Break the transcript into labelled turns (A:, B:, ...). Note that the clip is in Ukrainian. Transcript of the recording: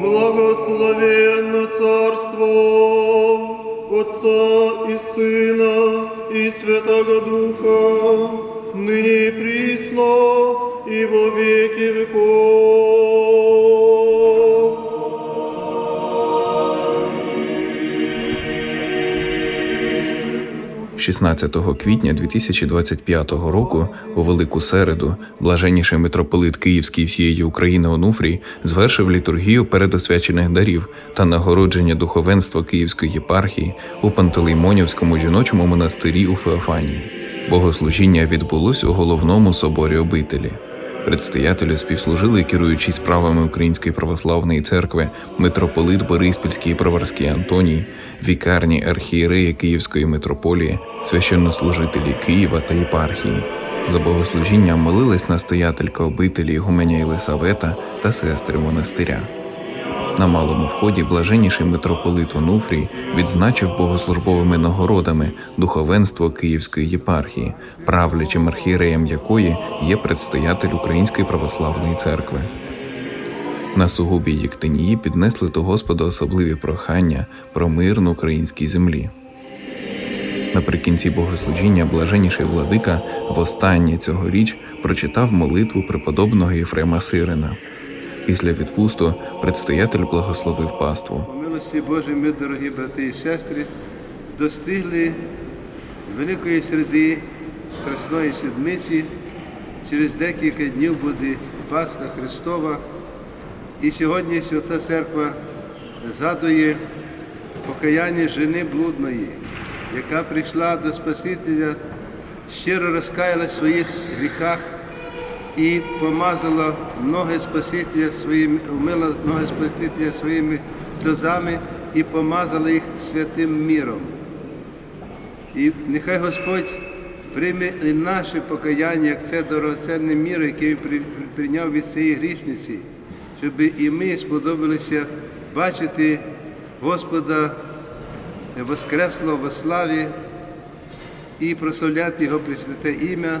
A: Благословенно царство Отца и Сына и Святого Духа, ныне присно и во веки веков.
B: 16 квітня 2025 року, у Велику Середу, блаженніший митрополит Київський всієї України Онуфрій звершив літургію передосвячених дарів та нагородження духовенства Київської єпархії у Пантелеймонівському жіночому монастирі у Феофанії. Богослужіння відбулось у головному соборі обителі. Предстоятелю співслужили керуючись справами Української православної церкви митрополит Бориспільський і Броварський Антоній, вікарні архієреї Київської митрополії, священнослужителі Києва та єпархії. За богослужінням молилась настоятелька обителі Гуменя Єлисавета та сестри монастиря. На малому вході блаженніший митрополит Онуфрій відзначив богослужбовими нагородами духовенство Київської єпархії, правлячим архієреєм якої є предстоятель Української православної церкви. На сугубі Єктинії піднесли до Господа особливі прохання про мир на українській землі. Наприкінці богослужіння блаженніший владика востаннє цьогоріч прочитав молитву преподобного Єфрема Сирина. Після відпусту предстоятель благословив паству.
C: По милості Божій, ми, дорогі брати і сестри, достигли великої середи Страсної Седмиці. Через декілька днів буде Пасха Христова. І сьогодні Свята Церква згадує покаяння жени блудної, яка прийшла до Спасителя, щиро розкаялась в своїх гріхах і помазала ноги Спасителя своїми, вмила ноги Спасителя своїми сльозами і помазала їх святим міром. І нехай Господь прийме наше покаяння, як це дорогоценне мір, який Він прийняв від цієї грішниці, щоб і ми сподобалися бачити Господа Воскреслого во славі і прославляти Його пресвяте ім'я